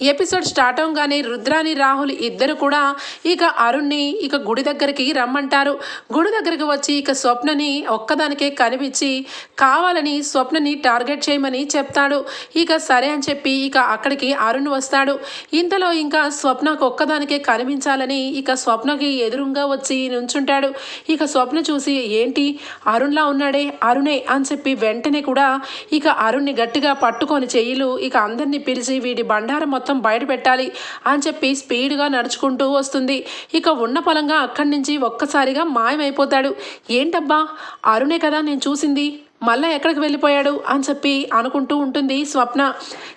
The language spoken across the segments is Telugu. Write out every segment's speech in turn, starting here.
ఎపిసోడ్ స్టార్ట్ అవగానే రుద్రాని రాహుల్ ఇద్దరు కూడా ఇక అరుణ్ని ఇక గుడి దగ్గరికి రమ్మంటారు. గుడి దగ్గరికి వచ్చి ఇక స్వప్నని ఒక్కదానికే కనిపించి కావాలని స్వప్నని టార్గెట్ చేయమని చెప్తాడు. ఇక సరే అని చెప్పి ఇక అక్కడికి అరుణ్ వస్తాడు. ఇంతలో ఇంకా స్వప్నకు ఒక్కదానికే కనిపించాలని ఇక స్వప్నకి ఎదురుగా వచ్చి నుంచుంటాడు. ఇక స్వప్న చూసి ఏంటి? అరుణ్లా ఉన్నాడే? అరుణే అని చెప్పి వెంటనే కూడా ఇక అరుణ్ని గట్టిగా పట్టుకొని చెయ్యిలు ఇక అందరినీ పిలిచి వీడి బండారం మొత్తం మొత్తం బయట పెట్టాలి అని చెప్పి స్పీడ్గా నడుచుకుంటూ వస్తుంది. ఇక ఉన్న పొలంగా అక్కడి నుంచి ఒక్కసారిగా మాయమైపోతాడు. ఏంటబ్బా? అరుణే కదా నేను చూసింది. మళ్ళా ఎక్కడికి వెళ్ళిపోయాడు? అని చెప్పి అనుకుంటూ ఉంటుంది స్వప్న.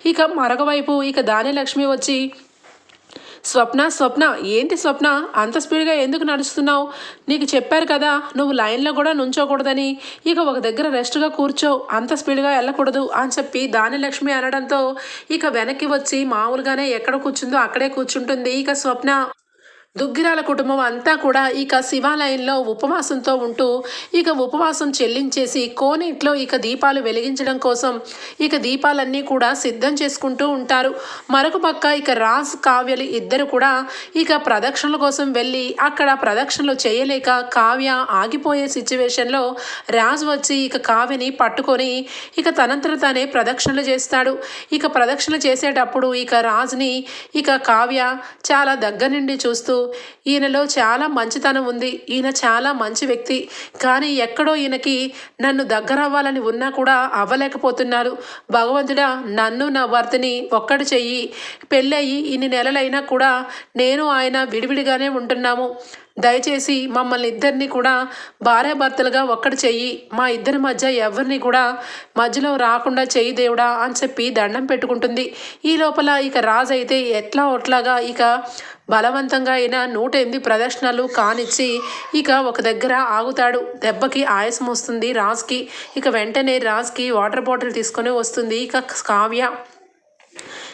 ఇక మరొక వైపు ఇక దానిలక్ష్మి వచ్చి స్వప్న స్వప్న ఏంటి స్వప్న? అంత స్పీడ్గా ఎందుకు నడుస్తున్నావు? నీకు చెప్పారు కదా నువ్వు లైన్లో కూడా నుంచోకూడదని. ఇక ఒక దగ్గర రెస్ట్గా కూర్చో అంత స్పీడ్గా వెళ్ళకూడదు అని చెప్పి దానిలక్ష్మి అనడంతో ఇక వెనక్కి వచ్చి మామూలుగానే ఎక్కడ కూర్చుందో అక్కడే కూర్చుంటుంది ఇక స్వప్న. దుగ్గిరాల కుటుంబం అంతా కూడా ఇక శివాలయంలో ఉపవాసంతో ఉంటూ ఇక ఉపవాసం చెల్లించేసి కోనేట్లో ఇక దీపాలు వెలిగించడం కోసం ఇక దీపాలన్నీ కూడా సిద్ధం చేసుకుంటూ ఉంటారు. మరొక పక్క ఇక రాజ్ కావ్యలు ఇద్దరు కూడా ఇక ప్రదక్షిణల కోసం వెళ్ళి అక్కడ ప్రదక్షిణలు చేయలేక కావ్య ఆగిపోయే సిచ్యువేషన్లో రాజ్ వచ్చి ఇక కావ్యని పట్టుకొని ఇక తనంతట తానే ప్రదక్షిణలు చేస్తాడు. ఇక ప్రదక్షిణలు చేసేటప్పుడు ఇక రాజ్ని ఇక కావ్య చాలా దగ్గర నుండి చూస్తూ ఈయనలో చాలా మంచితనం ఉంది. ఈయన చాలా మంచి వ్యక్తి. కానీ ఎక్కడో ఈయనకి నన్ను దగ్గర అవ్వాలని ఉన్నా కూడా అవ్వలేకపోతున్నారు. భగవంతుడా నన్ను నా భర్తని ఒక్కడు చెయ్యి. పెళ్ళయి ఇన్ని నెలలైనా కూడా నేను ఆయన విడివిడిగానే ఉంటున్నాము. దయచేసి మమ్మల్ని ఇద్దరిని కూడా భార్యాభర్తలుగా ఒక్కటి చెయ్యి. మా ఇద్దరి మధ్య ఎవరిని కూడా మధ్యలో రాకుండా చెయ్యి దేవుడా అని చెప్పి దండం పెట్టుకుంటుంది. ఈ లోపల ఇక రాజు అయితే ఎట్లా ఒట్లాగా ఇక బలవంతంగా అయిన నూట ఎనిమిది ప్రదర్శనలు కానిచ్చి ఇక ఒక దగ్గర ఆగుతాడు. దెబ్బకి ఆయాసం వస్తుంది రాజ్కి. ఇక వెంటనే రాజ్కి వాటర్ బాటిల్ తీసుకొని వస్తుంది. ఇక కావ్య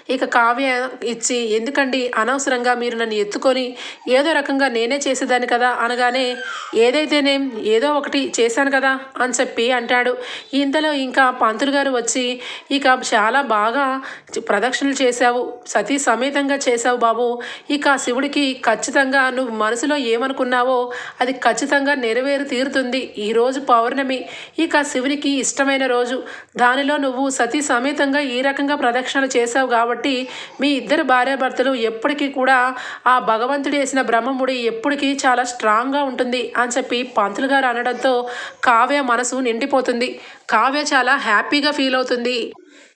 ఇక కావ్య ఇచ్చి ఎందుకండి? అనవసరంగా మీరు నన్ను ఎత్తుకొని ఏదో రకంగా నేనే చేసేదాన్ని కదా అనగానే ఏదైతేనేం ఏదో ఒకటి చేశాను కదా అని చెప్పి అంటాడు. ఇంతలో ఇంకా పంతులు గారు వచ్చి ఇక చాలా బాగా ప్రదక్షిణలు చేశావు సతీ సమేతంగా చేశావు బాబు. ఇక శివుడికి ఖచ్చితంగా నువ్వు మనసులో ఏమనుకున్నావో అది ఖచ్చితంగా నెరవేరు తీరుతుంది ఈరోజు పౌర్ణమి. ఇక శివునికి ఇష్టమైన రోజు. దానిలో నువ్వు సతీ సమేతంగా ఈ రకంగా ప్రదక్షిణలు చేశావు కాబట్టి కాబట్టి మీ ఇద్దరు భార్యాభర్తలు ఎప్పటికీ కూడా ఆ భగవంతుడు వేసిన బ్రహ్మముడి ఎప్పటికీ చాలా స్ట్రాంగ్గా ఉంటుంది అని చెప్పి పంతులు గారు అనడంతో కావ్య మనసు నిండిపోతుంది. కావ్య చాలా హ్యాపీగా ఫీల్ అవుతుంది.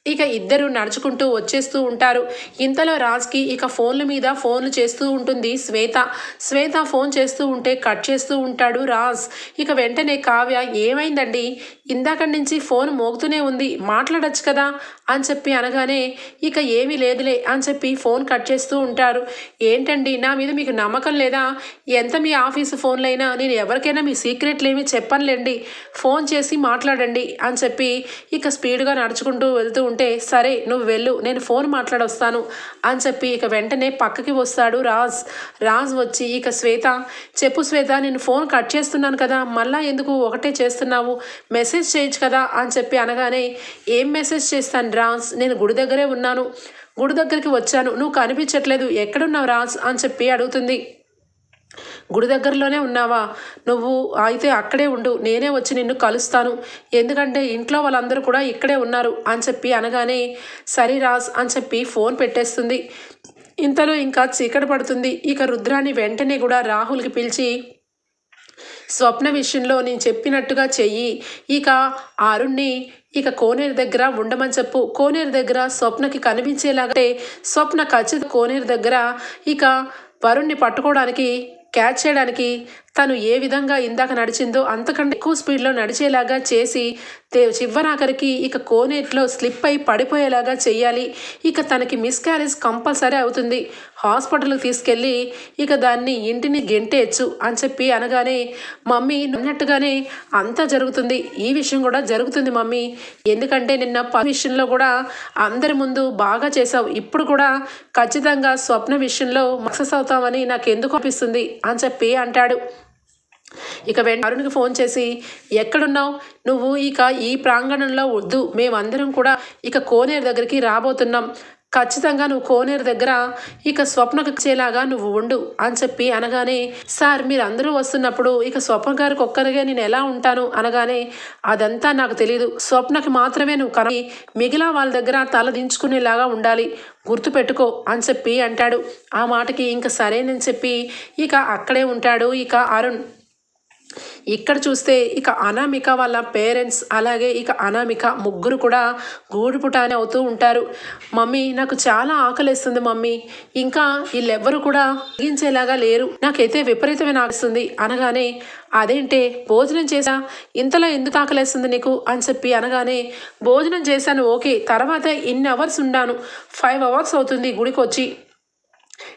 ఇక ఇద్దరు నడుచుకుంటూ వచ్చేస్తూ ఉంటారు. ఇంతలో రాజ్కి ఇక ఫోన్ల మీద ఫోన్లు చేస్తూ ఉంటుంది శ్వేత. శ్వేత ఫోన్ చేస్తూ ఉంటే కట్ చేస్తూ ఉంటాడు రాజ్. ఇక వెంటనే కావ్య ఏమైందండి? ఇందాక నుంచి ఫోన్ మోగుతూనే ఉంది. మాట్లాడచ్చు కదా? అని చెప్పి అనగానే ఇక ఏమీ లేదులే అని చెప్పి ఫోన్ కట్ చేస్తూ ఉంటారు. ఏంటండి? నా మీద మీకు నమ్మకం లేదా? ఎంత మీ ఆఫీసు ఫోన్లైనా? నేను ఎవరికైనా మీ సీక్రెట్లు ఏమీ చెప్పనులేండి. ఫోన్ చేసి మాట్లాడండి అని చెప్పి ఇక స్పీడ్గా నడుచుకుంటూ వెళ్తూ ఉంటే సరే నువ్వు వెళ్ళు నేను ఫోన్ మాట్లాడొస్తాను అని చెప్పి ఇక వెంటనే పక్కకి వస్తాడు రాజ్. రాజ్ వచ్చి ఇక శ్వేత చెప్పు శ్వేత నేను ఫోన్ కట్ చేస్తున్నాను కదా మళ్ళా ఎందుకు ఒకటే చేస్తున్నావు? మెసేజ్ చేయొచ్చు కదా అని చెప్పి అనగానే ఏం మెసేజ్ చేస్తాను రాజ్? నేను గుడి దగ్గరే ఉన్నాను. గుడి దగ్గరికి వచ్చాను. నువ్వు కనిపించట్లేదు. ఎక్కడున్నావు రాజ్? అని చెప్పి అడుగుతుంది. గుడి దగ్గరలోనే ఉన్నావా? నువ్వు అయితే అక్కడే ఉండు నేనే వచ్చి నిన్ను కలుస్తాను. ఎందుకంటే ఇంట్లో వాళ్ళందరూ కూడా ఇక్కడే ఉన్నారు అని చెప్పి అనగానే సరే రాజ్ అని చెప్పి ఫోన్ పెట్టేస్తుంది. ఇంతలో ఇంకా చీకటి పడుతుంది. ఇక రుద్రాన్ని వెంటనే కూడా రాహుల్కి పిలిచి స్వప్న విషయంలో నేను చెప్పినట్టుగా చెయ్యి. ఇక అరుణ్ణి ఇక కోనేరు దగ్గర ఉండమని చెప్పు. కోనేరు దగ్గర స్వప్నకి కనిపించేలాగే స్వప్న ఖచ్చితంగా కోనేరు దగ్గర ఇక వరుణ్ణి పట్టుకోవడానికి క్యాచ్ చేయడానికి తను ఏ విధంగా ఇందాక నడిచిందో అంతకంటే ఎక్కువ స్పీడ్లో నడిచేలాగా చేసి చివరాఖరికి ఇక కోనేట్లో స్లిప్ అయి పడిపోయేలాగా చేయాలి ఇక తనకి మిస్క్యారేజ్ కంపల్సరీ అవుతుంది. హాస్పిటల్కి తీసుకెళ్ళి ఇక దాన్ని ఇంటిని గెంటేయచ్చు అని చెప్పి అనగానే మమ్మీ అన్నట్టుగానే అంతా జరుగుతుంది. ఈ విషయం కూడా జరుగుతుంది మమ్మీ. ఎందుకంటే నిన్న ప విషయంలో కూడా అందరి ముందు బాగా చేసావు ఇప్పుడు కూడా ఖచ్చితంగా స్వప్న విషయంలో సక్సెస్ అవుతామని నాకు ఎందుకు అనిపిస్తుంది? అని చెప్పి అంటాడు. ఇక వెంట అరుణ్కి ఫోన్ చేసి ఎక్కడున్నావు? నువ్వు ఇక ఈ ప్రాంగణంలో వద్దు. మేమందరం కూడా ఇక కోనేరు దగ్గరికి రాబోతున్నాం. ఖచ్చితంగా నువ్వు కోనేరు దగ్గర ఇక స్వప్నకు వచ్చేలాగా నువ్వు ఉండు అని చెప్పి అనగానే సార్ మీరు అందరూ వస్తున్నప్పుడు ఇక స్వప్న గారికి ఒక్కరిగా నేను ఎలా ఉంటాను? అనగానే అదంతా నాకు తెలియదు స్వప్నకి మాత్రమే నువ్వు కన మిగిలిన వాళ్ళ దగ్గర తల దించుకునేలాగా ఉండాలి. గుర్తుపెట్టుకో అని చెప్పి అంటాడు. ఆ మాటకి ఇంక సరేనని చెప్పి ఇక అక్కడే ఉంటాడు. ఇక అరుణ్ ఇక్కడ చూస్తే ఇక అనామిక వాళ్ళ పేరెంట్స్ అలాగే ఇక అనామిక ముగ్గురు కూడా గూడుపుటానే అవుతూ ఉంటారు. మమ్మీ నాకు చాలా ఆకలిస్తుంది మమ్మీ. ఇంకా వీళ్ళెవ్వరు కూడా తగ్గించేలాగా లేరు. నాకైతే విపరీతమైన ఆకలిస్తుంది. అనగానే అదేంటే భోజనం చేసా? ఇంతలో ఎందుకు ఆకలేస్తుంది నీకు? అని చెప్పి అనగానే భోజనం చేశాను ఓకే. తర్వాత ఇన్ని అవర్స్ ఉండాను ఫైవ్ అవర్స్ అవుతుంది గుడికి వచ్చి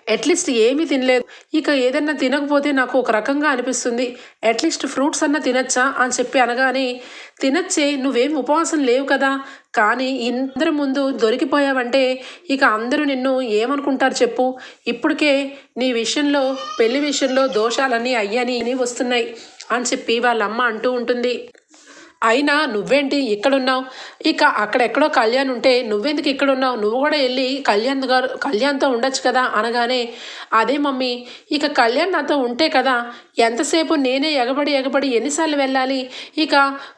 అట్లీస్ట్ ఏమీ తినలేదు. ఇక ఏదన్నా తినకపోతే నాకు ఒక రకంగా అనిపిస్తుంది. అట్లీస్ట్ ఫ్రూట్స్ అన్నా తినచ్చా అని చెప్పి అనగానే తినచ్చే నువ్వేం ఉపవాసం లేవు కదా. కానీ ఇందరి ముందు దొరికిపోయావంటే ఇక అందరూ నిన్ను ఏమనుకుంటారు చెప్పు. ఇప్పటికే నీ విషయంలో పెళ్ళి విషయంలో దోషాలన్నీ అయ్యని వస్తున్నాయి అని చెప్పి వాళ్ళమ్మ అంటూ ఉంటుంది. అయినా నువ్వేంటి ఇక్కడున్నావు? ఇక అక్కడెక్కడో కళ్యాణ్ ఉంటే నువ్వెందుకు ఇక్కడ ఉన్నావు నువ్వు కూడా వెళ్ళి కళ్యాణ్ గారు కళ్యాణ్తో ఉండొచ్చు కదా అనగానే అదే మమ్మీ ఇక కళ్యాణ్ నాతో ఉంటే కదా ఎంతసేపు నేనే ఎగబడి ఎగబడి ఎన్నిసార్లు వెళ్ళాలి? ఇక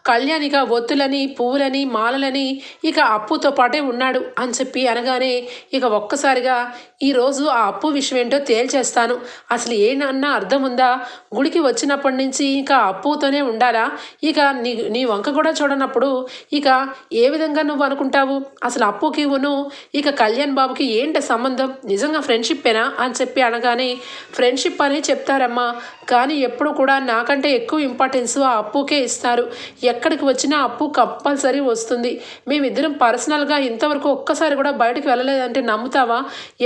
కళ్యాణ్ ఇక ఒత్తులని పువ్వులని మాలలని ఇక అప్పుతో పాటే ఉన్నాడు అని చెప్పి అనగానే ఇక ఒక్కసారిగా ఈరోజు ఆ అప్పు విషయం ఏంటో తేల్చేస్తాను. అసలు ఏనన్నా అర్థం ఉందా? గుడికి వచ్చినప్పటి నుంచి ఇక అప్పుతోనే ఉండాలా? ఇక నీ నీ వంక కూడా చూడనప్పుడు ఇక ఏ విధంగా నువ్వు అనుకుంటావు? అసలు అప్పుకి ఉను ఇక కళ్యాణ్ బాబుకి ఏంటి సంబంధం? నిజంగా ఫ్రెండ్షిప్పేనా అని చెప్పి అనగానే ఫ్రెండ్షిప్ అనే చెప్తారమ్మా. కానీ కానీ ఎప్పుడు కూడా నాకంటే ఎక్కువ ఇంపార్టెన్స్ ఆ అప్పుకే ఇస్తారు. ఎక్కడికి వచ్చినా అప్పు కంపల్సరీ వస్తుంది. మేమిద్దరం పర్సనల్గా ఇంతవరకు ఒక్కసారి కూడా బయటకు వెళ్ళలేదంటే నమ్ముతావా?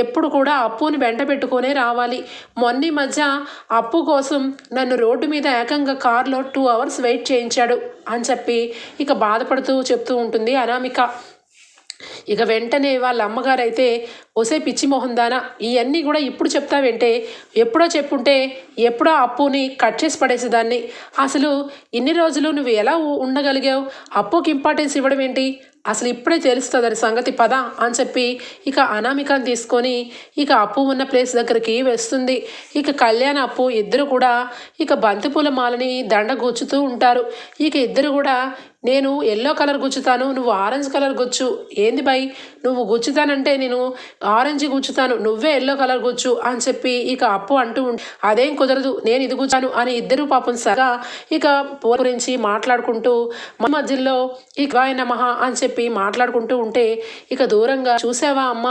ఎప్పుడు కూడా అప్పుని వెంట పెట్టుకునే రావాలి. మొన్న మధ్య అప్పు కోసం నన్ను రోడ్డు మీద ఏకంగా కార్లో టూ అవర్స్ వెయిట్ చేయించాడు అని చెప్పి ఇక బాధపడుతూ చెప్తూ ఉంటుంది అనామిక. ఇక వెంటనే వాళ్ళ అమ్మగారు అయితే ఒసే పిచ్చి మొహం దానా ఇవన్నీ కూడా ఇప్పుడు చెప్తావంటే ఎప్పుడో చెప్పుంటే ఎప్పుడో అప్పుని కట్ చేసి పడేసేదాన్ని. అసలు ఇన్ని రోజులు నువ్వు ఎలా ఉండగలిగావు? అప్పుకి ఇంపార్టెన్స్ ఇవ్వడం ఏంటి? అసలు ఇప్పుడే తెలుస్తుంది అది సంగతి పద అని చెప్పి ఇక అనామికను తీసుకొని ఇక అప్పు ఉన్న ప్లేస్ దగ్గరికి వస్తుంది. ఇక కళ్యాణ అప్పు ఇద్దరు కూడా ఇక బంతిపూల మాలని దండ గుచ్చుతూ ఉంటారు. ఇక ఇద్దరు కూడా నేను ఎల్లో కలర్ గుచ్చుతాను నువ్వు ఆరెంజ్ కలర్ గుచ్చు. ఏంది బై నువ్వు గుచ్చుతానంటే నేను ఆరెంజ్ గుచ్చుతాను నువ్వే ఎల్లో కలర్ గుచ్చు అని చెప్పి ఇక అప్పు అంటూ అదేం కుదరదు నేను ఇది గుచ్చాను అని ఇద్దరు పాపం సగా ఇక పూల గురించి మాట్లాడుకుంటూ మా మధ్యలో ఇక వాయ నమః అని చెప్పి మాట్లాడుకుంటూ ఉంటే ఇక దూరంగా చూసావా అమ్మ?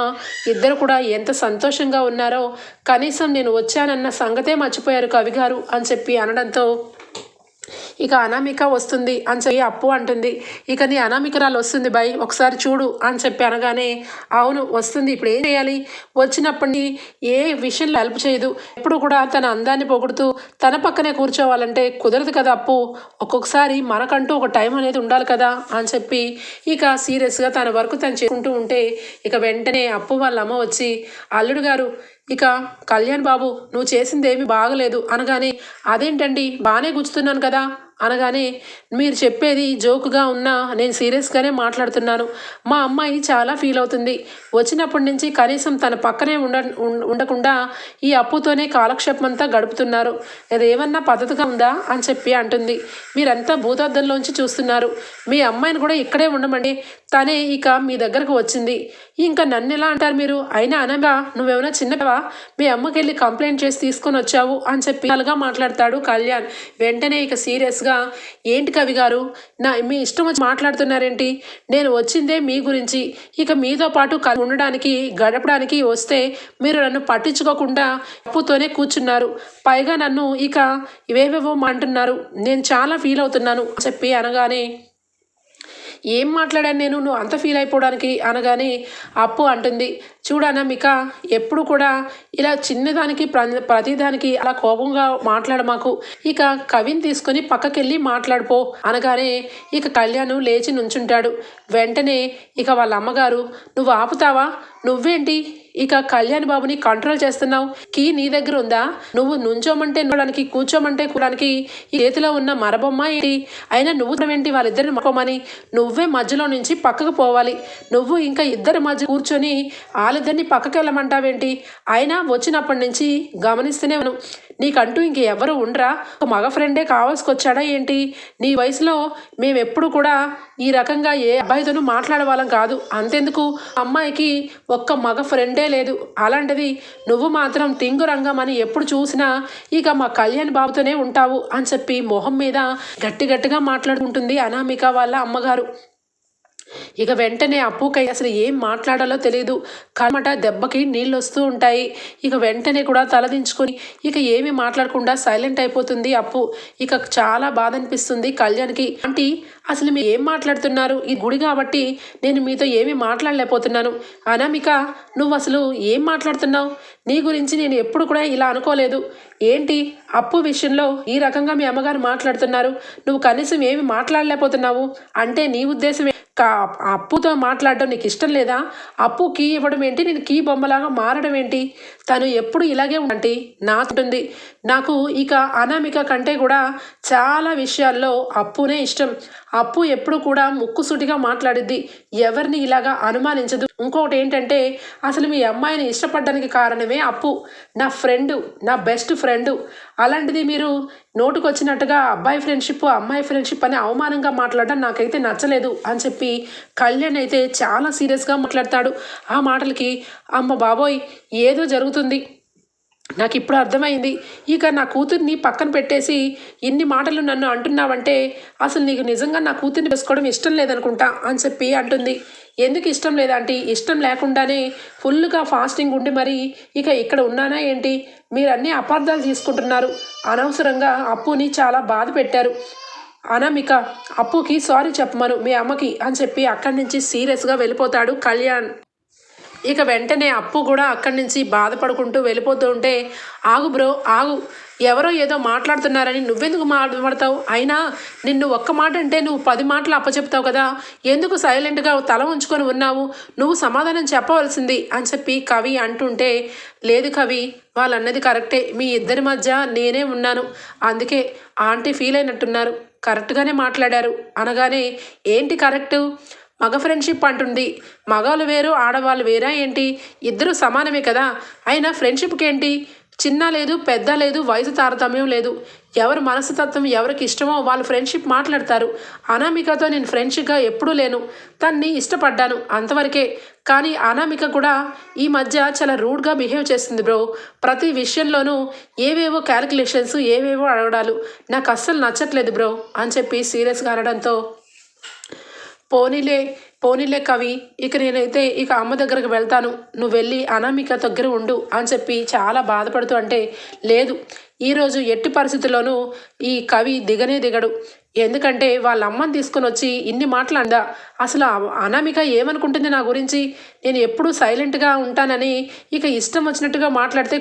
ఇద్దరు కూడా ఎంత సంతోషంగా ఉన్నారో. కనీసం నేను వచ్చానన్న సంగతే మర్చిపోయారు కవి గారు అని చెప్పి అనడంతో ఇక అనామిక వస్తుంది అని చెప్పి అప్పు అంటుంది. ఇక నీ అనామికరాలు వస్తుంది బై ఒకసారి చూడు అని చెప్పి అనగానే అవును వస్తుంది. ఇప్పుడు ఏం చేయాలి? వచ్చినప్పటి ఏ విషయంలో హెల్ప్ చేయదు. ఎప్పుడు కూడా తన అందాన్ని పొగుడుతూ తన పక్కనే కూర్చోవాలంటే కుదరదు కదా అప్పు. ఒక్కొక్కసారి మనకంటూ ఒక టైం అనేది ఉండాలి కదా అని చెప్పి ఇక సీరియస్గా తన వరకు తను చేసుకుంటూ ఉంటే ఇక వెంటనే అప్పు వాళ్ళ అమ్మ వచ్చి అల్లుడు గారు ఇక కళ్యాణ్ బాబు నువ్వు చేసింది ఏమీ బాగలేదు అనగానే అదేంటండి? బాగానే గుచ్చుతున్నాను కదా. అనగానే మీరు చెప్పేది జోకుగా ఉన్నా నేను సీరియస్గానే మాట్లాడుతున్నాను. మా అమ్మాయి చాలా ఫీల్ అవుతుంది. వచ్చినప్పటి నుంచి కనీసం తన పక్కనే ఉండ ఉండకుండా ఈ అప్పుతోనే కాలక్షేపం అంతా గడుపుతున్నారు. అదేమన్నా పద్ధతిగా ఉందా? అని చెప్పి అంటుంది. మీరంతా భూతార్థంలోంచి చూస్తున్నారు. మీ అమ్మాయిని కూడా ఇక్కడే ఉండమండి. తనే ఇక మీ దగ్గరకు వచ్చింది. ఇంకా నన్ను ఎలా అంటారు మీరు? అయినా అనగా నువ్వేమైనా చిన్నవా మీ అమ్మకి వెళ్ళి కంప్లైంట్ చేసి తీసుకొని వచ్చావు అని చెప్పి అలాగా మాట్లాడతాడు కళ్యాణ్. వెంటనే ఇక సీరియస్గా సీరియస్గా ఏంటి కవి గారు? నా మీ ఇష్టం వచ్చి మాట్లాడుతున్నారేంటి? నేను వచ్చిందే మీ గురించి. ఇక మీతో పాటు ఉండడానికి గడపడానికి వస్తే మీరు నన్ను పట్టించుకోకుండా అప్పుతోనే కూర్చున్నారు. పైగా నన్ను ఇక ఇవేవేవో అంటున్నారు. నేను చాలా ఫీల్ అవుతున్నాను చెప్పి అనగానే ఏం మాట్లాడాను నేను? నువ్వు అంత ఫీల్ అయిపోవడానికి అనగానే అప్పు అంటుంది. చూడనా మిక ఎప్పుడు కూడా ఇలా చిన్నదానికి ప్ర ప్రతిదానికి అలా కోపంగా మాట్లాడమాకు. ఇక కవిని తీసుకొని పక్కకెళ్ళి మాట్లాడిపో అనగానే ఇక కళ్యాణ్ లేచి నుంచుంటాడు. వెంటనే ఇక వాళ్ళ అమ్మగారు నువ్వు ఆపుతావా? నువ్వేంటి? ఇక కళ్యాణ్ బాబుని కంట్రోల్ చేస్తున్నావు. కీ నీ దగ్గర ఉందా? నువ్వు నుంచోమంటే నడడానికి కూర్చోమంటే కూడానికి ఈ చేతిలో ఉన్న మరబొమ్మ ఏంటి? అయినా నువ్వు ఏంటి? వాళ్ళిద్దరిని మరొకమని నువ్వే మధ్యలో నుంచి పక్కకు పోవాలి. నువ్వు ఇంకా ఇద్దరి మధ్య కూర్చొని వాళ్ళిద్దరిని పక్కకి వెళ్ళమంటావేంటి అయినా వచ్చినప్పటి నుంచి గమనిస్తూనే ఉన్నావు. నీకంటూ ఇంకెవరు ఉండరా? ఒక మగ ఫ్రెండే కావాల్సుకొచ్చాడా ఏంటి? నీ వయసులో మేమెప్పుడు కూడా ఈ రకంగా ఏ అబ్బాయితోనూ మాట్లాడవాళ్ళం కాదు. అంతెందుకు? అమ్మాయికి ఒక్క మగ ఫ్రెండే లేదు. అలాంటిది నువ్వు మాత్రం టింగు రంగం అని ఎప్పుడు చూసినా ఇక మా కళ్యాణ్ బాబుతోనే ఉంటావు అని చెప్పి మొహం మీద గట్టి గట్టిగా మాట్లాడుకుంటుంది అనామిక వాళ్ళ అమ్మగారు. ఇక వెంటనే అప్పుకై అసలు ఏం మాట్లాడాలో తెలియదు కమట దెబ్బకి నీళ్ళు వస్తూ ఉంటాయి. ఇక వెంటనే కూడా తలదించుకొని ఇక ఏమి మాట్లాడకుండా సైలెంట్ అయిపోతుంది అప్పు. ఇక చాలా బాధ అనిపిస్తుంది కళ్యాణ్కి. అంటే అసలు మీరు ఏం మాట్లాడుతున్నారు? ఈ గుడి కాబట్టి నేను మీతో ఏమీ మాట్లాడలేకపోతున్నాను. అనామిక నువ్వు అసలు ఏం మాట్లాడుతున్నావు? నీ గురించి నేను ఎప్పుడు కూడా ఇలా అనుకోలేదు. ఏంటి? అప్పు విషయంలో ఈ రకంగా మీ అమ్మగారు మాట్లాడుతున్నారు. నువ్వు కనీసం ఏమి మాట్లాడలేకపోతున్నావు? అంటే నీ ఉద్దేశం అప్పుతో మాట్లాడడం నీకు ఇష్టం లేదా? అప్పు కీ ఇవ్వడం ఏంటి? నేను కీ బొమ్మలాగా మారడం ఏంటి? తను ఎప్పుడు ఇలాగే ఉంటే నాతుంది నాకు ఇక అనామిక కంటే కూడా చాలా విషయాల్లో అప్పునే ఇష్టం. అప్పు ఎప్పుడు కూడా ముక్కుసూటిగా మాట్లాడిద్ది. ఎవరిని ఇలాగా అనుమానించదు. ఇంకొకటి ఏంటంటే అసలు మీ అమ్మాయిని ఇష్టపడడానికి కారణమే అప్పు. నా ఫ్రెండ్ నా బెస్ట్ ఫ్రెండ్. అలాంటిది మీరు నోటుకొచ్చినట్టుగా అబ్బాయి ఫ్రెండ్షిప్ అమ్మాయి ఫ్రెండ్షిప్ అని అవమానంగా మాట్లాడడం నాకైతే నచ్చలేదు అని చెప్పి కళ్యాణ్ అయితే చాలా సీరియస్గా మాట్లాడతాడు. ఆ మాటలకి అమ్మ బాబోయ్ ఏదో జరుగుతుంది. నాకు ఇప్పుడు అర్థమైంది. ఇక నా కూతుర్ని పక్కన పెట్టేసి ఇన్ని మాటలు నన్ను అంటున్నావంటే అసలు నీకు నిజంగా నా కూతుర్ని వేసుకోవడం ఇష్టం లేదనుకుంటా అని చెప్పి అంటుంది. ఎందుకు ఇష్టం లేదంటే ఇష్టం లేకుండానే ఫుల్గా ఫాస్టింగ్ ఉండి మరి ఇక ఇక్కడ ఉన్నానా ఏంటి? మీరు అన్ని అపార్థాలు తీసుకుంటున్నారు అనవసరంగా అప్పుని చాలా బాధ పెట్టారు. అనామిక అప్పుకి సారీ చెప్పమను మీ అమ్మకి అని చెప్పి అక్కడి నుంచి సీరియస్గా వెళ్ళిపోతాడు కళ్యాణ్. ఇక వెంటనే అప్పు కూడా అక్కడి నుంచి బాధపడుకుంటూ వెళ్ళిపోతూ ఉంటే ఆగు బ్రో ఆగు. ఎవరో ఏదో మాట్లాడుతున్నారని నువ్వెందుకు మాట్లాడతావు? అయినా నిన్ను ఒక్క మాట అంటే నువ్వు పది మాటలు అప్పచెప్తావు కదా. ఎందుకు సైలెంట్గా తల ఉంచుకొని ఉన్నావు? నువ్వు సమాధానం చెప్పవలసింది అని చెప్పి కవి అంటుంటే లేదు కవి వాళ్ళన్నది కరెక్టే. మీ ఇద్దరి మధ్య నేనే ఉన్నాను. అందుకే ఆంటీ ఫీల్ అయినట్టున్నారు. కరెక్ట్గానే మాట్లాడారు. అనగానే ఏంటి కరెక్టు? మగ ఫ్రెండ్షిప్ అంటుంది. మగవాళ్ళు వేరు ఆడవాళ్ళు వేరా ఏంటి? ఇద్దరు సమానమే కదా. అయినా ఫ్రెండ్షిప్కి ఏంటి చిన్న లేదు పెద్ద లేదు వయసు తారతమ్యం లేదు. ఎవరి మనస్తత్వం ఎవరికి ఇష్టమో వాళ్ళు ఫ్రెండ్షిప్ మాట్లాడతారు. అనామికతో నేను ఫ్రెండ్షిప్గా ఎప్పుడూ లేను. తన్ని ఇష్టపడ్డాను అంతవరకే. కానీ అనామిక కూడా ఈ మధ్య చాలా రూడ్గా బిహేవ్ చేస్తుంది బ్రో. ప్రతి విషయంలోనూ ఏవేవో క్యాలిక్యులేషన్స్ ఏవేవో అడగడాలు. నాకు అస్సలు నచ్చట్లేదు బ్రో అని చెప్పి సీరియస్గా అనడంతో పోనీలే పోనీలే కవి ఇక నేనైతే ఇక అమ్మ దగ్గరకు వెళ్తాను. నువ్వు వెళ్ళి అనామిక దగ్గర ఉండు అని చెప్పి చాలా బాధపడుతూ అంటే లేదు ఈరోజు ఎట్టి పరిస్థితుల్లోనూ ఈ కవి దిగనే దిగడు. ఎందుకంటే వాళ్ళ అమ్మని తీసుకొని వచ్చి ఇన్ని మాటలు అందా అసలు అనామిక ఏమనుకుంటుంది నా గురించి? నేను ఎప్పుడూ సైలెంట్గా ఉంటానని ఇక ఇష్టం వచ్చినట్టుగా మాట్లాడితే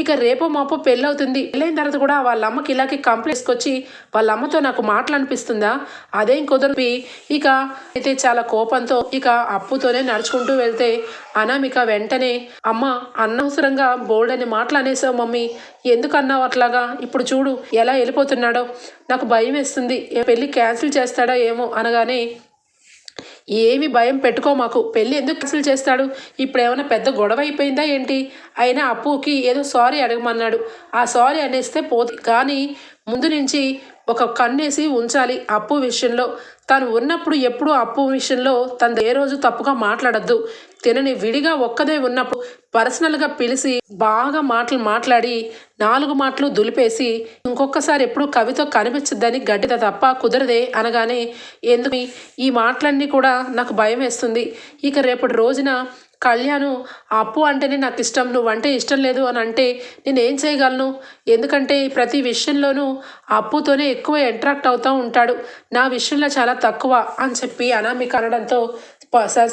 ఇక రేపో మాపో పెళ్ళవుతుంది. పెళ్ళైన తర్వాత కూడా వాళ్ళ అమ్మకి ఇలాగే కంప్లైంట్స్కి వచ్చి వాళ్ళ అమ్మతో నాకు మాటలనిపిస్తుందా అదేం కుదరిపి ఇక అయితే చాలా కోపంతో ఇక అప్పుతోనే నడుచుకుంటూ వెళ్తే అనామిక వెంటనే అమ్మ అనవసరంగా బోల్డ్ అని మాటలు అనేసావు మమ్మీ. ఎందుకు అన్నావు అట్లాగా? ఇప్పుడు చూడు ఎలా వెళ్ళిపోతున్నాడో. నాకు భయం వేస్తుంది పెళ్ళి క్యాన్సిల్ చేస్తాడో ఏమో అనగానే ఏమి భయం పెట్టుకో మాకు పెళ్ళి ఎందుకు క్యాన్సిల్ చేస్తాడు? ఇప్పుడు ఏమైనా పెద్ద గొడవ అయిపోయిందా ఏంటి? అయినా అప్పుకి ఏదో సారీ అడగమన్నాడు. ఆ సారీ అనేస్తే పోతుంది కానీ ముందు నుంచి ఒక కన్నేసి ఉంచాలి అప్పు విషయంలో. తను ఉన్నప్పుడు ఎప్పుడూ అప్పు విషయంలో తను ఏ రోజు తప్పుగా మాట్లాడద్దు. తినని విడిగా ఒక్కదే ఉన్నప్పుడు పర్సనల్గా పిలిచి బాగా మాటలు మాట్లాడి నాలుగు మాటలు దులిపేసి ఇంకొకసారి ఎప్పుడు కవితో కనిపించద్దని గడ్డిత తప్ప కుదరదే అనగానే ఎందుకు? ఈ మాటలన్నీ కూడా నాకు భయం వేస్తుంది ఇక రేపటి రోజున కళ్యాణ్ అప్పు అంటేనే నాకు ఇష్టం నువ్వు అంటే ఇష్టం లేదు అని అంటే నేను ఏం చేయగలను? ఎందుకంటే ప్రతి విషయంలోనూ అప్పుతోనే ఎక్కువ ఇంటరాక్ట్ అవుతూ ఉంటాడు. నా విషయంలో చాలా తక్కువ అని చెప్పి అనామిక అనడంతో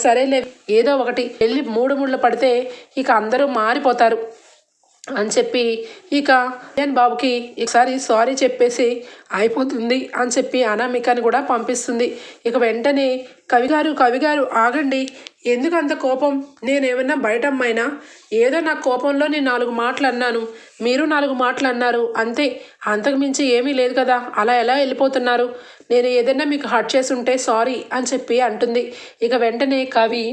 సరేలే ఏదో ఒకటి. వెళ్ళి మూడు ముళ్ళు పడితే ఇక అందరూ మారిపోతారు అని చెప్పి ఇక కళ్యాణ్ బాబుకి ఒకసారి సారీ చెప్పేసి అయిపోతుంది అని చెప్పి అనామికని కూడా పంపిస్తుంది. ఇక వెంటనే కవిగారు కవిగారు ఆగండి. ఎందుకు అంత కోపం? నేనేమన్నా బయట అమ్మాయినా ఏదో నా కోపంలో నేను నాలుగు మాటలు అన్నాను మీరు నాలుగు మాటలు అన్నారు అంతే అంతకుమించి ఏమీ లేదు కదా. అలా ఎలా వెళ్ళిపోతున్నారు? నేను ఏదైనా మీకు హర్ట్ చేసి ఉంటే సారీ అని చెప్పి అంటుంది. ఇక వెంటనే కవి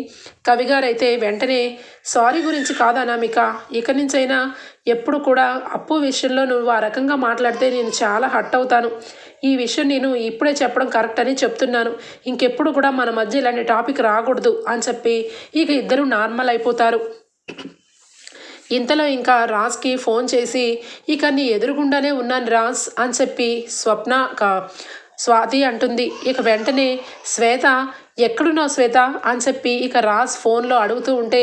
కవి గారైతే వెంటనే సారీ గురించి కాదు అనామిక? ఇక నుంచైనా ఎప్పుడు కూడా అప్పు విషయంలో నువ్వు ఆ రకంగా మాట్లాడితే నేను చాలా హట్ అవుతాను. ఈ విషయం నేను ఇప్పుడే చెప్పడం కరెక్ట్ అని చెప్తున్నాను. ఇంకెప్పుడు కూడా మన మధ్య ఇలాంటి టాపిక్ రాకూడదు అని చెప్పి ఇక ఇద్దరు నార్మల్ అయిపోతారు. ఇంతలో ఇంకా రాజ్కి ఫోన్ చేసి ఇక నీ ఎదురుగుండానే ఉన్నాను రాజ్ అని చెప్పి స్వప్న స్వాతి అంటుంది. ఇక వెంటనే శ్వేత ఎక్కడున్నావు శ్వేత? అని చెప్పి ఇక రాజ్ ఫోన్లో అడుగుతూ ఉంటే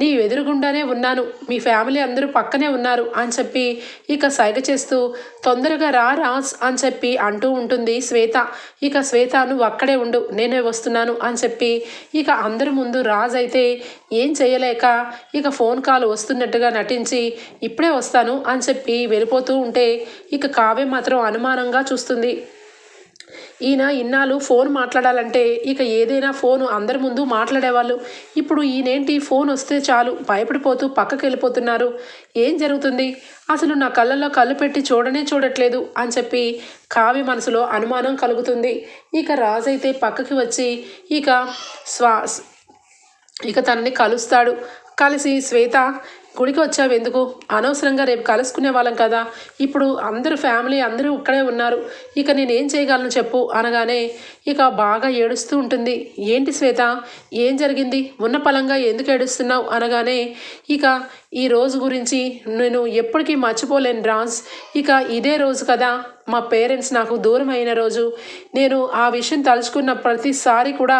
నీ ఎదురుగుండానే ఉన్నాను. మీ ఫ్యామిలీ అందరూ పక్కనే ఉన్నారు అని చెప్పి ఇక సైగ చేస్తూ తొందరగా రా రాజ్ అని చెప్పి అంటూ ఉంటుంది శ్వేత. ఇక శ్వేత నువ్వు అక్కడే ఉండు నేనే వస్తున్నాను అని చెప్పి ఇక అందరి ముందు రాజ్ అయితే ఏం చేయలేక ఇక ఫోన్ కాల్ వస్తున్నట్టుగా నటించి ఇప్పుడే వస్తాను అని చెప్పి వెళ్ళిపోతూ ఉంటే ఇక కావ్య మాత్రం అనుమానంగా చూస్తుంది. ఈయన ఇన్నాళ్ళు ఫోన్ మాట్లాడాలంటే ఇక ఏదైనా ఫోన్ అందరి ముందు మాట్లాడేవాళ్ళు. ఇప్పుడు ఈయనేంటి? ఫోన్ వస్తే చాలు. భయపడిపోతూ పక్కకి వెళ్ళిపోతున్నారు. ఏం జరుగుతుంది? అసలు నా కళ్ళల్లో కళ్ళు పెట్టి చూడనే చూడట్లేదు అని చెప్పి కావ్య మనసులో అనుమానం కలుగుతుంది. ఇక రాజైతే పక్కకి వచ్చి ఇక స్వా ఇక తనని కలుస్తాడు. కలిసి శ్వేత గుడికి వచ్చావు ఎందుకు? అనవసరంగా రేపు కలుసుకునే వాళ్ళం కదా. ఇప్పుడు అందరూ ఫ్యామిలీ అందరూ ఇక్కడే ఉన్నారు. ఇక నేనేం చేయగలను చెప్పు అనగానే ఇక బాగా ఏడుస్తూ ఉంటుంది. ఏంటి శ్వేత? ఏం జరిగింది? ఉన్న పలంగా ఎందుకు ఏడుస్తున్నావు? అనగానే ఇక ఈ రోజు గురించి నేను ఎప్పటికీ మర్చిపోలేను డ్రాన్స్ ఇక ఇదే రోజు కదా మా పేరెంట్స్ నాకు దూరం అయిన రోజు. నేను ఆ విషయం తలుచుకున్న ప్రతిసారి కూడా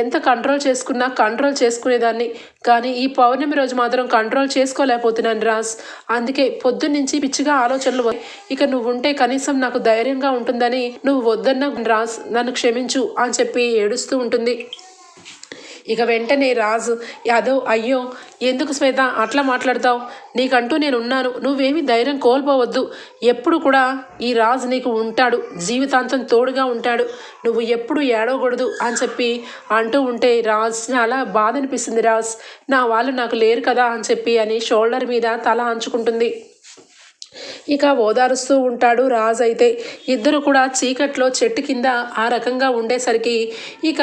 ఎంత కంట్రోల్ చేసుకున్నా కంట్రోల్ చేసుకునేదాన్ని. కానీ ఈ పౌర్ణమి రోజు మాత్రం కంట్రోల్ చేసుకోలేకపోతున్నాను రాజ్. అందుకే పొద్దున్నుంచి పిచ్చిగా ఆలోచనలు పోయి ఇక నువ్వు ఉంటే కనీసం నాకు ధైర్యంగా ఉంటుందని నువ్వు వద్దన్న రాజ్. నన్ను క్షమించు అని చెప్పి ఏడుస్తూ ఉంటుంది. ఇక వెంటనే రాజు యాదవ్ అయ్యో ఎందుకు శ్వేత అట్లా మాట్లాడతావు? నీకంటూ నేను ఉన్నాను నువ్వేమీ ధైర్యం కోల్పోవద్దు. ఎప్పుడు కూడా ఈ రాజు నీకు ఉంటాడు జీవితాంతం తోడుగా ఉంటాడు. నువ్వు ఎప్పుడు ఏడవకూడదు అని చెప్పి అంటూ ఉంటే రాజ్ చాలా బాధ అనిపిస్తుంది రాజ్. నా వాళ్ళు నాకు లేరు కదా అని చెప్పి అని షోల్డర్ మీద తల అంచుకుంటుంది. ఇక ఓదారుస్తూ ఉంటాడు రాజ్ అయితే ఇద్దరు కూడా చీకట్లో చెట్టు కింద ఆ రకంగా ఉండేసరికి ఇక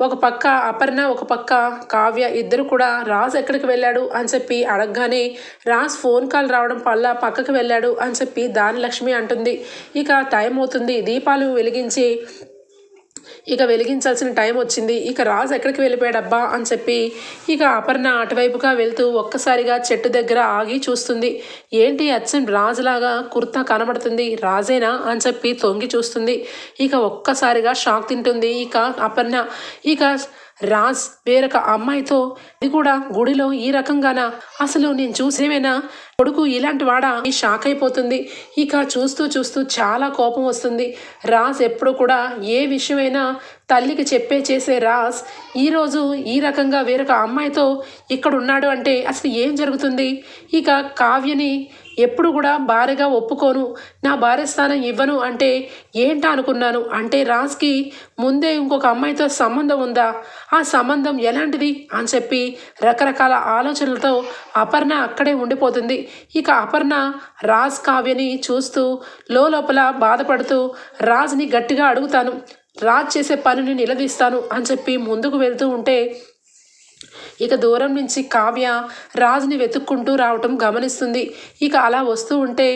ఒక పక్క అపర్ణ ఒక పక్క కావ్య ఇద్దరు కూడా రాజ్ ఎక్కడికి వెళ్ళాడు అని చెప్పి అడగగానే రాజ్ ఫోన్ కాల్ రావడం వల్ల పక్కకి వెళ్ళాడు అని చెప్పి దానిలక్ష్మి అంటుంది. ఇక టైం అవుతుంది దీపాలు వెలిగించి ఇక వెలిగించాల్సిన టైం వచ్చింది. ఇక రాజు ఎక్కడికి వెళ్ళిపోయాడబ్బా అని చెప్పి ఇక అపర్ణ అటువైపుగా వెళ్తూ ఒక్కసారిగా చెట్టు దగ్గర ఆగి చూస్తుంది. ఏంటి అచ్చం రాజులాగా కుర్తా కనబడుతుంది. రాజేనా అని చెప్పి తొంగి చూస్తుంది. ఇక ఒక్కసారిగా షాక్ తింటుంది. ఇక అపర్ణ ఇక రాజ్ వేరొక అమ్మాయితో ఇది కూడా గుడిలో ఈ రకంగానా? అసలు నేను చూసేవేనా కొడుకు ఇలాంటి వాడా? ఈ షాక్ అయిపోతుంది. ఇక చూస్తూ చూస్తూ చాలా కోపం వస్తుంది. రాజ్ ఎప్పుడు కూడా ఏ విషయమైనా తల్లికి చెప్పే చేసే రాజ్ ఈరోజు ఈ రకంగా వేరొక అమ్మాయితో ఇక్కడ ఉన్నాడు అంటే అసలు ఏం జరుగుతుంది? ఇక కావ్యని ఎప్పుడు కూడా భార్యగా ఒప్పుకోను నా భార్య స్థానం ఇవ్వను అంటే ఏంటా అనుకున్నాను? అంటే రాజ్కి ముందే ఇంకొక అమ్మాయితో సంబంధం ఉందా? ఆ సంబంధం ఎలాంటిది? అని చెప్పి రకరకాల ఆలోచనలతో అపర్ణ అక్కడే ఉండిపోతుంది. ఇక అపర్ణ రాజ్ కావ్యని చూస్తూ లోపల బాధపడుతూ రాజ్ని గట్టిగా అడుగుతాను. రాజ్ చేసే పనిని నిలదీస్తాను అని చెప్పి ముందుకు వెళ్తూ ఉంటే ఇక దూరం నుంచి కావ్య రాజుని వెతుక్కుంటూ రావటం గమనిస్తుంది. ఇక అలా వస్తూ ఉంటే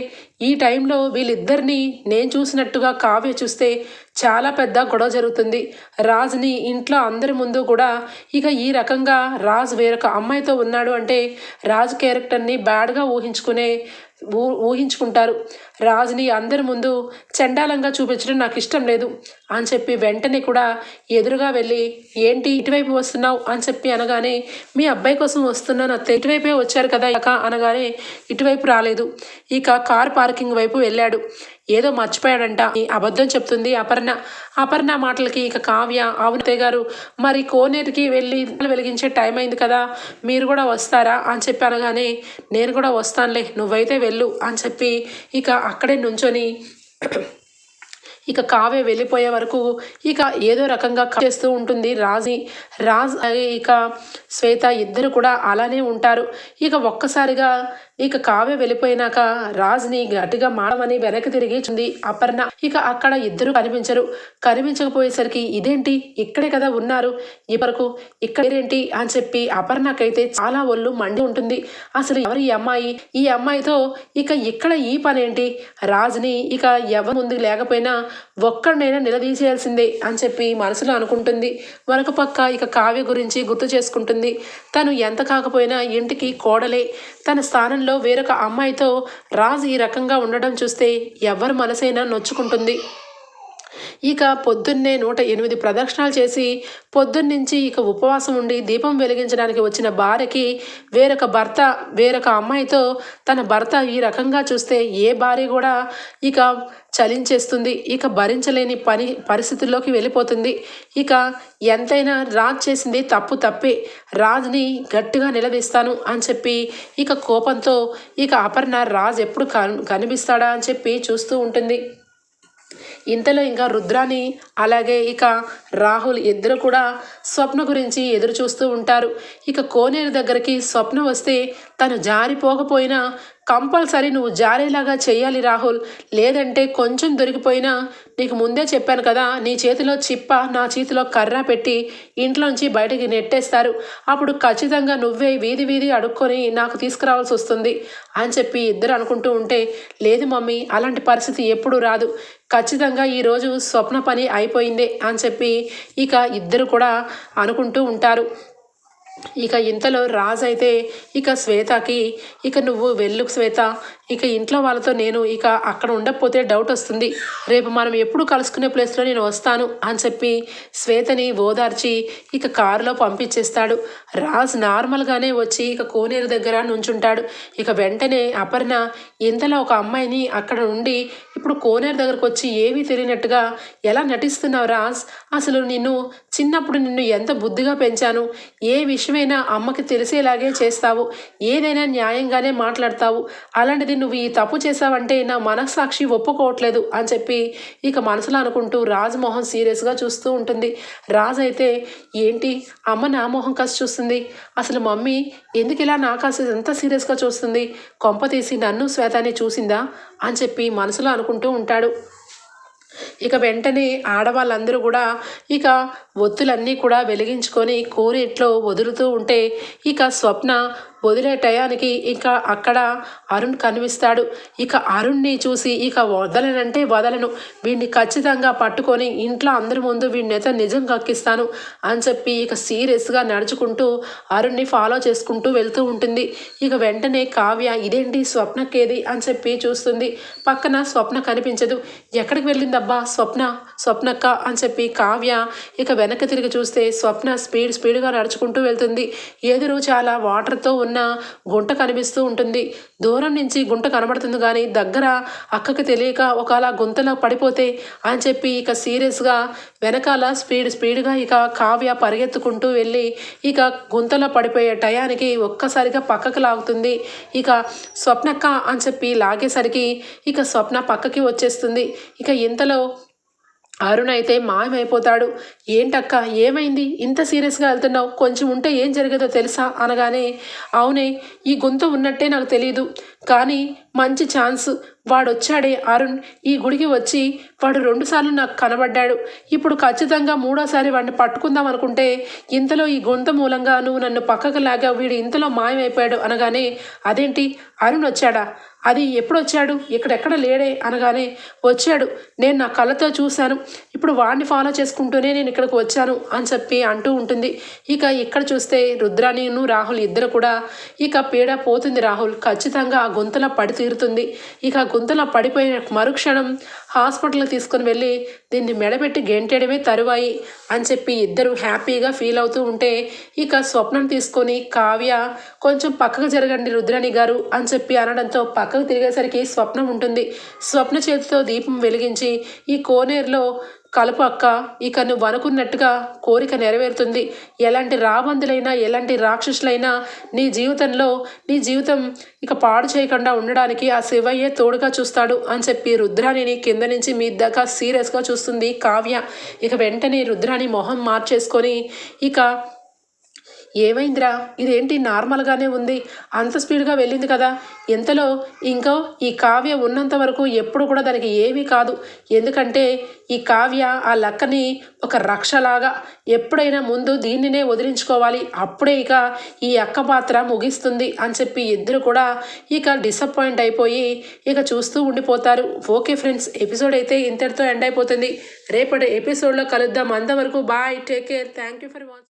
ఈ టైంలో వీళ్ళిద్దరినీ నేను చూసినట్టుగా కావ్య చూస్తే చాలా పెద్ద గొడవ జరుగుతుంది. రాజుని ఇంట్లో అందరి ముందు కూడా ఇక ఈ రకంగా రాజు వేరొక అమ్మాయితో ఉన్నాడు అంటే రాజు క్యారెక్టర్ని బ్యాడ్గా ఊహించుకునే ఊహించుకుంటారు. రాజుని అందరి ముందు చండాలంగా చూపించడం నాకు ఇష్టం లేదు. అని చెప్పి వెంటనే కూడా ఎదురుగా వెళ్ళి ఏంటి ఇటువైపు వస్తున్నావు? అని చెప్పి అనగానే మీ అబ్బాయి కోసం వస్తున్నాను అత్త ఇటువైపే వచ్చారు కదా ఇక అనగానే ఇటువైపు రాలేదు. ఇక కార్ పార్కింగ్ వైపు వెళ్ళాడు. ఏదో మర్చిపోయాడంట. ఈ అబద్ధం చెప్తుంది అపర్ణ. అపర్ణ మాటలకి ఇక కావ్య అవునతే గారు మరి కోనేటికి వెళ్ళి వెలిగించే టైం అయింది కదా. మీరు కూడా వస్తారా అని చెప్పి అనగానే నేను కూడా వస్తానులే నువ్వైతే వెళ్ళు అని చెప్పి ఇక అక్కడే నుంచొని ఇక కావ్య వెళ్ళిపోయే వరకు ఇక ఏదో రకంగా చేస్తూ ఉంటుంది రాజి. రాజ్ ఇక శ్వేత ఇద్దరు కూడా అలానే ఉంటారు. ఇక ఒక్కసారిగా ఇక కావ్య వెళ్ళిపోయినాక రాజ్ని గట్టిగా మాడమని వెనక్కి తిరిగి చూంది అపర్ణ. ఇక అక్కడ ఇద్దరు కనిపించరు. కనిపించకపోయేసరికి ఇదేంటి? ఇక్కడే కదా ఉన్నారు. ఇప్పటికు ఇక్కడేంటి అని చెప్పి అపర్ణకైతే చాలా ఒళ్ళు మండి ఉంటుంది. అసలు ఎవరు ఈ అమ్మాయి? ఈ అమ్మాయితో ఇక ఇక్కడ ఈ పనేంటి? రాజుని ఇక ఎవరి ముందు లేకపోయినా ఒక్కడినైనా నిలదీసేయాల్సిందే అని చెప్పి మనసులో అనుకుంటుంది. మరొక పక్క ఇక కావ్య గురించి గుర్తు చేసుకుంటుంది. తను ఎంత కాకపోయినా ఇంటికి కోడలే. తన స్థానంలో వేరొక అమ్మాయితో రాజు ఈ రకంగా ఉండడం చూస్తే ఎవరి మనసైనా నొచ్చుకుంటుంది. ఇక పొద్దున్నే నూట ఎనిమిది ప్రదక్షిణాలు చేసి పొద్దున్నుంచి ఇక ఉపవాసం ఉండి దీపం వెలిగించడానికి వచ్చిన భార్యకి వేరొక భర్త వేరొక అమ్మాయితో తన భర్త ఈ రకంగా చూస్తే ఏ భార్య కూడా ఇక చలించేస్తుంది. ఇక భరించలేని పని పరిస్థితుల్లోకి వెళ్ళిపోతుంది. ఇక ఎంతైనా రాజ్ చేసింది తప్పు తప్పే. రాజ్ని గట్టిగా నిలదీస్తాను అని చెప్పి ఇక కోపంతో ఇక అపర్ణ రాజ్ ఎప్పుడు కనిపిస్తాడా అని చెప్పి చూస్తూ ఉంటుంది. ఇంతలో ఇంకా రుద్రాని అలాగే ఇక రాహుల్ ఇద్దరు కూడా స్వప్న గురించి ఎదురు చూస్తూ ఉంటారు. ఇక కోనేరు దగ్గరికి స్వప్న వస్తే తను జారిపోకపోయినా కంపల్సరీ నువ్వు జారేలాగా చేయాలి రాహుల్. లేదంటే కొంచెం దొరికిపోయినా నీకు ముందే చెప్పాను కదా నీ చేతిలో చిప్ప నా చేతిలో కర్ర పెట్టి ఇంట్లోంచి బయటికి నెట్టేస్తారు. అప్పుడు ఖచ్చితంగా నువ్వే వీధి వీధి అడుక్కొని నాకు తీసుకురావాల్సి వస్తుంది అని చెప్పి ఇద్దరు అనుకుంటూ ఉంటే లేదు మమ్మీ అలాంటి పరిస్థితి ఎప్పుడూ రాదు. ఖచ్చితంగా ఈరోజు స్వప్న పని అయిపోయిందే అని చెప్పి ఇక ఇద్దరు కూడా అనుకుంటూ ఉంటారు. ఇక ఇంతలో రాజు అయితే ఇక శ్వేతకి ఇక నువ్వు వెళ్ళు శ్వేత ఇక ఇంట్లో వాళ్ళతో నేను ఇక అక్కడ ఉండకపోతే డౌట్ వస్తుంది. రేపు మనం ఎప్పుడు కలుసుకునే ప్లేస్లో నేను వస్తాను అని చెప్పి శ్వేతని ఓదార్చి ఇక కారులో పంపించేస్తాడు. రాజ్ నార్మల్గానే వచ్చి ఇక కోనేరు దగ్గర నుంచుంటాడు. ఇక వెంటనే అపర్ణ ఇంతలో ఒక అమ్మాయిని అక్కడ ఉండి ఇప్పుడు కోనేరు దగ్గరకు వచ్చి ఏమీ తెలియనట్టుగా ఎలా నటిస్తున్నావు రాజ్? అసలు నిన్ను చిన్నప్పుడు నిన్ను ఎంత బుద్ధిగా పెంచాను? ఏ విషయమైనా అమ్మకి తెలిసేలాగే చేస్తావు. ఏదైనా న్యాయంగానే మాట్లాడతావు. అలాంటిది నువ్వు ఈ తప్పు చేసావంటే నా మనస్సాక్షి ఒప్పుకోవట్లేదు అని చెప్పి ఇక మనసులో అనుకుంటూ రాజ్మోహన్ సీరియస్గా చూస్తూ ఉంటుంది. రాజ్ అయితే ఏంటి? అమ్మ నా మోహం కాసి చూస్తుంది. అసలు మమ్మీ ఎందుకు ఇలా నా కాసి ఎంత సీరియస్గా చూస్తుంది? కొంప తీసి నన్ను శ్వేతాన్ని చూసిందా? అని చెప్పి మనసులో అనుకుంటూ ఉంటాడు. ఇక వెంటనే ఆడవాళ్ళందరూ కూడా ఇక ఒత్తులన్నీ కూడా వెలిగించుకొని కూరిట్లో వదులుతూ ఉంటే ఇక స్వప్న వదిలే టయానికి ఇక అక్కడ అరుణ్ కనిపిస్తాడు. ఇక అరుణ్ని చూసి ఇక వదలనంటే వదలను. వీడిని ఖచ్చితంగా పట్టుకొని ఇంట్లో అందరి ముందు వీడినైతే నిజం కక్కిస్తాను అని చెప్పి ఇక సీరియస్గా నడుచుకుంటూ అరుణ్ని ఫాలో చేసుకుంటూ వెళ్తూ ఉంటుంది. ఇక వెంటనే కావ్య ఇదేంటి స్వప్నకేది? అని చెప్పి చూస్తుంది. పక్కన స్వప్న కనిపించదు. ఎక్కడికి వెళ్ళిందబ్బా స్వప్న? స్వప్నక్క? అని చెప్పి కావ్య ఇక వెనక్కి తిరిగి చూస్తే స్వప్న స్పీడ్ స్పీడ్గా నడుచుకుంటూ వెళ్తుంది. ఎదురు చాలా వాటర్తో ఉన్న గుంట కనిపిస్తూ ఉంటుంది. దూరం నుంచి గుంట కనబడుతుంది కానీ దగ్గర అక్కకి తెలియక ఒకలా గుంతలో పడిపోతే అని చెప్పి ఇక సీరియస్గా వెనకాల స్పీడ్ స్పీడ్గా ఇక కావ్య పరిగెత్తుకుంటూ వెళ్ళి ఇక గుంతలో పడిపోయే టయానికి ఒక్కసారిగా పక్కకు లాగుతుంది. ఇక స్వప్నక్క అని చెప్పి లాగేసరికి ఇక స్వప్న పక్కకి వచ్చేస్తుంది. ఇక ఇంతలో అరుణ్ అయితే మాయమైపోతాడు. ఏంటక్క ఏమైంది? ఇంత సీరియస్గా వెళ్తున్నావు. కొంచెం ఉంటే ఏం జరిగేదో తెలుసా? అనగానే అవునే ఈ గొంతు ఉన్నట్టే నాకు తెలియదు కానీ మంచి ఛాన్స్. వాడు వచ్చాడే అరుణ్. ఈ గుడికి వచ్చి వాడు రెండుసార్లు నాకు కనబడ్డాడు. ఇప్పుడు ఖచ్చితంగా మూడోసారి వాడిని పట్టుకుందాం అనుకుంటే ఇంతలో ఈ గొంతు మూలంగా నువ్వు నన్ను పక్కకు లాగా వీడు ఇంతలో మాయమైపోయాడు. అనగానే అదేంటి? అరుణ్ వచ్చాడా? అది ఎప్పుడు వచ్చాడు ఇక్కడెక్కడ లేడే? అనగానే వచ్చాడు. నేను నా కళ్ళతో చూశాను. ఇప్పుడు వాడిని ఫాలో చేసుకుంటూనే నేను ఇక్కడికి వచ్చాను అని చెప్పి అంటూ ఉంటుంది. ఇక ఇక్కడ చూస్తే రుద్రాణిను రాహుల్ ఇద్దరు కూడా ఇక పీడ పోతుంది రాహుల్. ఖచ్చితంగా ఆ గుంతలో పడి తీరుతుంది. ఇక ఆ పడిపోయిన మరుక్షణం హాస్పిటల్కి తీసుకుని వెళ్ళి దీన్ని మెడబెట్టి గెంటేయడమే తరువాయి అని చెప్పి ఇద్దరు హ్యాపీగా ఫీల్ అవుతూ ఉంటే ఇక స్వప్నం తీసుకొని కావ్య కొంచెం పక్కకు జరగండి రుద్రాణి గారు అని చెప్పి అనడంతో పక్కకు తిరిగేసరికి స్వప్నం ఉంటుంది. స్వప్న చేతితో దీపం వెలిగించి ఈ కోనేరులో కలుపు అక్క ఇక నువ్వు అనుకున్నట్టుగా కోరిక నెరవేరుతుంది. ఎలాంటి రాబందులైనా ఎలాంటి రాక్షసులైనా నీ జీవితంలో నీ జీవితం ఇక పాడు చేయకుండా ఉండడానికి ఆ శివయ్యే తోడుగా చూస్తాడు అని చెప్పి రుద్రాణిని కింద నుంచి మీ దాకా సీరియస్గా చూస్తుంది కావ్య. ఇక వెంటనే రుద్రాణి మొహం మార్చేసుకొని ఇక ఏమైందిరా? ఇదేంటి నార్మల్గానే ఉంది? అంత స్పీడ్గా వెళ్ళింది కదా? ఎంతలో ఇంకో ఈ కావ్య ఉన్నంత వరకు ఎప్పుడు కూడా దానికి ఏమీ కాదు. ఎందుకంటే ఈ కావ్య ఆ లక్కని ఒక రక్షలాగా ఎప్పుడైనా ముందు దీన్నినే వదిలించుకోవాలి. అప్పుడే ఇక ఈ అక్క పాత్ర ముగిస్తుంది అని చెప్పి ఇద్దరు కూడా ఇక డిసప్పాయింట్ అయిపోయి ఇక చూస్తూ ఉండిపోతారు. ఓకే ఫ్రెండ్స్ ఎపిసోడ్ అయితే ఇంతటితో ఎండ్ అయిపోతుంది. రేపటి ఎపిసోడ్లో కలుద్దాం. అంతవరకు bye take care. Thank you for watching